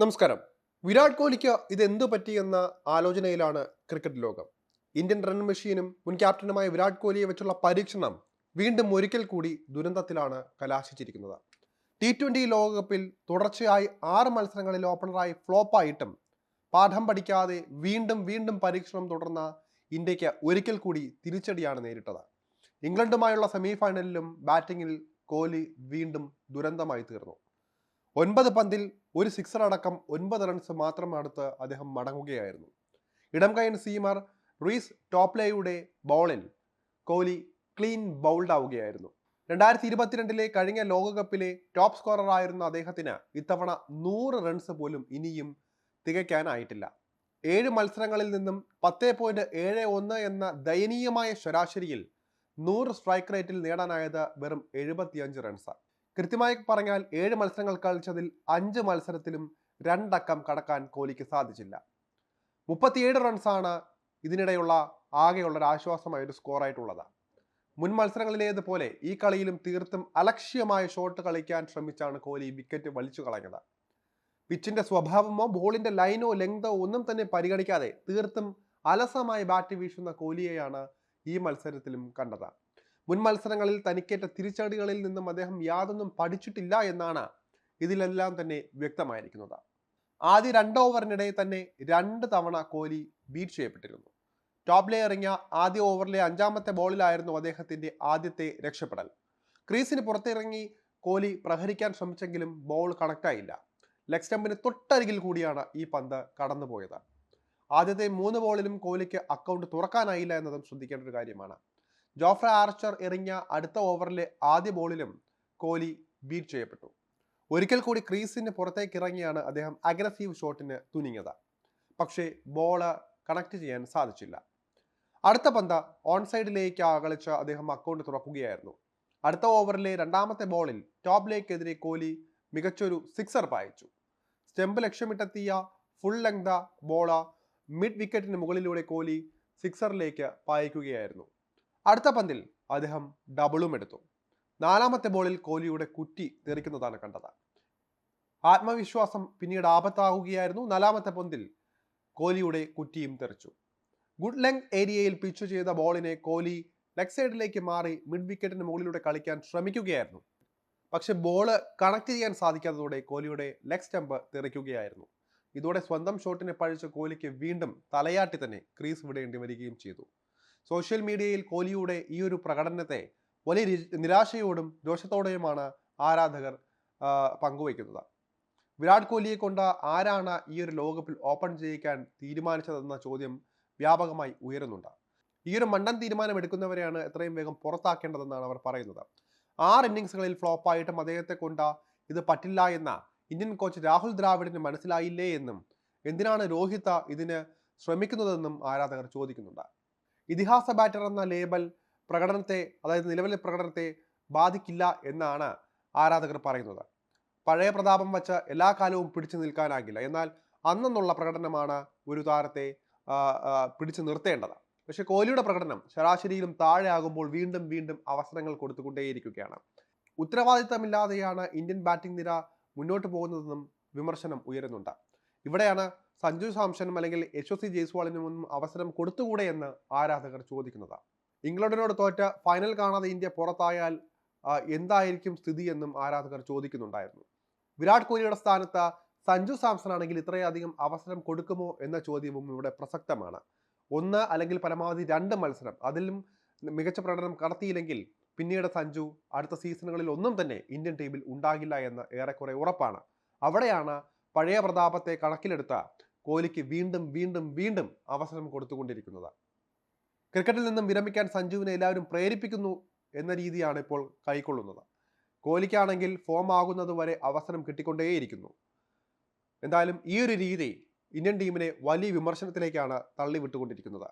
നമസ്കാരം. വിരാട് കോഹ്ലിക്ക് ഇതെന്ത് പറ്റിയെന്ന ആലോചനയിലാണ് ക്രിക്കറ്റ് ലോകം. ഇന്ത്യൻ റൺ മെഷീനും മുൻ ക്യാപ്റ്റനുമായ വിരാട് കോഹ്ലിയെ വെച്ചുള്ള പരീക്ഷണം വീണ്ടും ഒരിക്കൽ കൂടി ദുരന്തത്തിലാണ് കലാശിച്ചിരിക്കുന്നത്. ടി ട്വന്റി ലോകകപ്പിൽ തുടർച്ചയായി ആറ് മത്സരങ്ങളിൽ ഓപ്പണറായി ഫ്ലോപ്പായിട്ടും പാഠം പഠിക്കാതെ വീണ്ടും വീണ്ടും പരീക്ഷണം തുടർന്ന ഇന്ത്യയ്ക്ക് ഒരിക്കൽ കൂടി തിരിച്ചടിയാണ് നേരിട്ടത്. ഇംഗ്ലണ്ടുമായുള്ള സെമി ഫൈനലിലും ബാറ്റിംഗിൽ കോഹ്ലി വീണ്ടും ദുരന്തമായി തീർന്നു. ഒൻപത് പന്തിൽ ഒരു സിക്സർ അടക്കം ഒൻപത് റൺസ് മാത്രം അടുത്ത് അദ്ദേഹം മടങ്ങുകയായിരുന്നു. ഇടം കൈൻ സീമർ റീസ് ടോപ്ലേയുടെ ബോളിൽ കോഹ്ലി ക്ലീൻ ബൗൾഡ് ആവുകയായിരുന്നു. രണ്ടായിരത്തി ഇരുപത്തിരണ്ടിലെ കഴിഞ്ഞ ലോകകപ്പിലെ ടോപ്പ് സ്കോറർ ആയിരുന്ന അദ്ദേഹത്തിന് ഇത്തവണ നൂറ് റൺസ് പോലും ഇനിയും തികയ്ക്കാനായിട്ടില്ല. ഏഴ് മത്സരങ്ങളിൽ നിന്നും പത്ത് പോയിന്റ് ഏഴ് ഒന്ന് എന്ന ദയനീയമായ ശരാശരിയിൽ നൂറ് സ്ട്രൈക്ക് റേറ്റിൽ നേടാനായത് വെറും എഴുപത്തിയഞ്ച് റൺസ് കൃത്യമായി പറഞ്ഞാൽ ഏഴ് മത്സരങ്ങൾ കളിച്ചതിൽ അഞ്ച് മത്സരത്തിലും രണ്ടക്കം കടക്കാൻ കോഹ്ലിക്ക് സാധിച്ചില്ല. മുപ്പത്തിയേഴ് റൺസാണ് ഇതിനിടെയുള്ള ആകെയുള്ള ഒരു ആശ്വാസമായ ഒരു സ്കോറായിട്ടുള്ളത് മുൻ മത്സരങ്ങളിലേതുപോലെ ഈ കളിയിലും തീർത്തും അലക്ഷ്യമായ ഷോട്ട് കളിക്കാൻ ശ്രമിച്ചാണ് കോഹ്ലി വിക്കറ്റ് വലിച്ചു കളഞ്ഞത്. പിച്ചിന്റെ സ്വഭാവമോ ബോളിന്റെ ലൈനോ ലെങ്തോ ഒന്നും തന്നെ പരിഗണിക്കാതെ തീർത്തും അലസമായി ബാറ്റ് വീശുന്ന കോഹ്ലിയെയാണ് ഈ മത്സരത്തിലും കണ്ടത്. മുൻ മത്സരങ്ങളിൽ തനിക്കേറ്റ തിരിച്ചടികളിൽ നിന്നും അദ്ദേഹം യാതൊന്നും പഠിച്ചിട്ടില്ല എന്നാണ് ഇതിലെല്ലാം തന്നെ വ്യക്തമായിരിക്കുന്നത്. ആദ്യ രണ്ട് ഓവറിനിടെ തന്നെ രണ്ട് തവണ കോഹ്ലി ബീറ്റ് ചെയ്യപ്പെട്ടിരുന്നു. ടോപ്പിലെ ഇറങ്ങിയ ആദ്യ ഓവറിലെ അഞ്ചാമത്തെ ബോളിലായിരുന്നു അദ്ദേഹത്തിന്റെ ആദ്യത്തെ രക്ഷപ്പെടൽ. ക്രീസിന് പുറത്തിറങ്ങി കോഹ്ലി പ്രഹരിക്കാൻ ശ്രമിച്ചെങ്കിലും ബോൾ കണക്റ്റായില്ല ലെഗ് സ്റ്റമ്പിന് തൊട്ടരികിൽ കൂടിയാണ് ഈ പന്ത് കടന്നുപോയത്. ആദ്യത്തെ മൂന്ന് ബോളിലും കോഹ്ലിക്ക് അക്കൗണ്ട് തുറക്കാനായില്ല എന്നതും ശ്രദ്ധിക്കേണ്ട ഒരു കാര്യമാണ്. ജോഫ്ര ആർച്ചർ എറിഞ്ഞ അടുത്ത ഓവറിലെ ആദ്യ ബോളിലും കോഹ്ലി ബീറ്റ് ചെയ്യപ്പെട്ടു. ഒരിക്കൽ കൂടി ക്രീസിന് പുറത്തേക്ക് ഇറങ്ങിയാണ് അദ്ദേഹം അഗ്രസീവ് ഷോട്ടിന് തുനിഞ്ഞത്. പക്ഷേ ബോൾ കണക്ട് ചെയ്യാൻ സാധിച്ചില്ല. അടുത്ത പന്ത ഓൺ സൈഡിലേക്ക് അകളിച്ച് അദ്ദേഹം അക്കൗണ്ട് തുറക്കുകയായിരുന്നു. അടുത്ത ഓവറിലെ രണ്ടാമത്തെ ബോളിൽ ടോപ്പിലേക്കെതിരെ കോഹ്ലി മികച്ചൊരു സിക്സർ പായിച്ചു. സ്റ്റെമ്പ് ലക്ഷ്യമിട്ടെത്തിയ ഫുൾ ലെങ്ത ബോള മിഡ് വിക്കറ്റിന് മുകളിലൂടെ കോഹ്ലി സിക്സറിലേക്ക് പായിക്കുകയായിരുന്നു. അടുത്ത പന്തിൽ അദ്ദേഹം ഡബിളും എടുത്തു. നാലാമത്തെ ബോളിൽ കോഹ്ലിയുടെ കുറ്റി തെറിക്കുന്നതാണ് കണ്ടത്. ആത്മവിശ്വാസം പിന്നീട് ആപത്താകുകയായിരുന്നു. നാലാമത്തെ പന്തിൽ കോഹ്ലിയുടെ കുറ്റിയും തെറിച്ചു. ഗുഡ് ലെങ് ഏരിയയിൽ പിച്ചു ചെയ്ത ബോളിനെ കോഹ്ലി ലെഗ് സൈഡിലേക്ക് മാറി മിഡ് വിക്കറ്റിന് മുകളിലൂടെ കളിക്കാൻ ശ്രമിക്കുകയായിരുന്നു. പക്ഷെ ബോൾ കണക്ട് ചെയ്യാൻ സാധിക്കാത്തതോടെ കോഹ്ലിയുടെ ലെഗ് സ്റ്റംപ് തെറിക്കുകയായിരുന്നു. ഇതോടെ സ്വന്തം ഷോട്ടിനെ പഴിച്ച കോഹ്ലിക്ക് വീണ്ടും തലയാട്ടി തന്നെ ക്രീസ് വിടേണ്ടി വരികയും ചെയ്തു. സോഷ്യൽ മീഡിയയിൽ കോഹ്ലിയുടെ ഈ ഒരു പ്രകടനത്തെ വലിയ നിരാശയോടും രോഷത്തോടെയുമാണ് ആരാധകർ പങ്കുവയ്ക്കുന്നത്. വിരാട് കോഹ്ലിയെ കൊണ്ട് ആരാണ് ഈ ഒരു ലോകകപ്പിൽ ഓപ്പൺ ചെയ്യിക്കാൻ തീരുമാനിച്ചതെന്ന ചോദ്യം വ്യാപകമായി ഉയരുന്നുണ്ട്. ഈ ഒരു മണ്ടൻ തീരുമാനം എടുക്കുന്നവരെയാണ് എത്രയും വേഗം പുറത്താക്കേണ്ടതെന്നാണ് അവർ പറയുന്നത്. ആറ് ഇന്നിങ്സുകളിൽ ഫ്ലോപ്പായിട്ടും അദ്ദേഹത്തെ കൊണ്ട് ഇത് പറ്റില്ല എന്ന ഇന്ത്യൻ കോച്ച് രാഹുൽ ദ്രാവിഡിന് മനസ്സിലായില്ലേ എന്നും എന്തിനാണ് രോഹിത് ഇതിന് ശ്രമിക്കുന്നതെന്നും ആരാധകർ ചോദിക്കുന്നുണ്ട്. ഇതിഹാസ ബാറ്റർ എന്ന ലേബൽ പ്രകടനത്തെ അതായത് നിലവിലെ പ്രകടനത്തെ ബാധിക്കില്ല എന്നാണ് ആരാധകർ പറയുന്നത്. പഴയ പ്രതാപം വച്ച എല്ലാ കാലവും പിടിച്ചു നിൽക്കാനാകില്ല. എന്നാൽ അന്നെന്നുള്ള പ്രകടനമാണ് ഒരു താരത്തെ പിടിച്ചു നിർത്തേണ്ടത്. പക്ഷേ കോഹ്ലിയുടെ പ്രകടനം ശരാശരിയിലും താഴെ ആകുമ്പോൾ വീണ്ടും വീണ്ടും അവസരങ്ങൾ കൊടുത്തുകൊണ്ടേയിരിക്കുകയാണ്. ഉത്തരവാദിത്തമില്ലാതെയാണ് ഇന്ത്യൻ ബാറ്റിംഗ് നിര മുന്നോട്ട് പോകുന്നതെന്നും വിമർശനം ഉയരുന്നുണ്ട്. ഇവിടെയാണ് സഞ്ജു സാംസണും അല്ലെങ്കിൽ യശസ്വി ജയ്സ്വാളിനും ഒന്നും അവസരം കൊടുത്തുകൂടെ എന്ന് ആരാധകർ ചോദിക്കുന്നത്. ഇംഗ്ലണ്ടിനോട് തോറ്റ ഫൈനൽ കാണാതെ ഇന്ത്യ പുറത്തായാൽ എന്തായിരിക്കും സ്ഥിതി എന്നും ആരാധകർ ചോദിക്കുന്നുണ്ടായിരുന്നു. വിരാട് കോഹ്ലിയുടെ സ്ഥാനത്ത് സഞ്ജു സാംസൺ ആണെങ്കിൽ ഇത്രയധികം അവസരം കൊടുക്കുമോ എന്ന ചോദ്യവും ഇവിടെ പ്രസക്തമാണ്. ഒന്ന് അല്ലെങ്കിൽ പരമാവധി രണ്ട് മത്സരം. അതിലും മികച്ച പ്രകടനം കടത്തിയില്ലെങ്കിൽ പിന്നീട് സഞ്ജു അടുത്ത സീസണുകളിൽ ഒന്നും തന്നെ ഇന്ത്യൻ ടീമിൽ ഉണ്ടാകില്ല എന്ന് ഏറെക്കുറെ ഉറപ്പാണ്. അവിടെയാണ് പഴയ പ്രതാപത്തെ കണക്കിലെടുത്ത കോഹ്ലിക്ക് വീണ്ടും വീണ്ടും വീണ്ടും അവസരം കൊടുത്തുകൊണ്ടിരിക്കുന്നത് ക്രിക്കറ്റിൽ നിന്നും വിരമിക്കാൻ സഞ്ജുവിനെ എല്ലാവരും പ്രേരിപ്പിക്കുന്നു എന്ന രീതിയാണ് ഇപ്പോൾ കൈക്കൊള്ളുന്നത്. കോഹ്ലിക്കാണെങ്കിൽ ഫോം ആകുന്നത് വരെ അവസരം കിട്ടിക്കൊണ്ടേയിരിക്കുന്നു. എന്തായാലും ഈ ഒരു രീതി ഇന്ത്യൻ ടീമിനെ വലിയ വിമർശനത്തിലേക്കാണ് തള്ളി വിട്ടുകൊണ്ടിരിക്കുന്നത്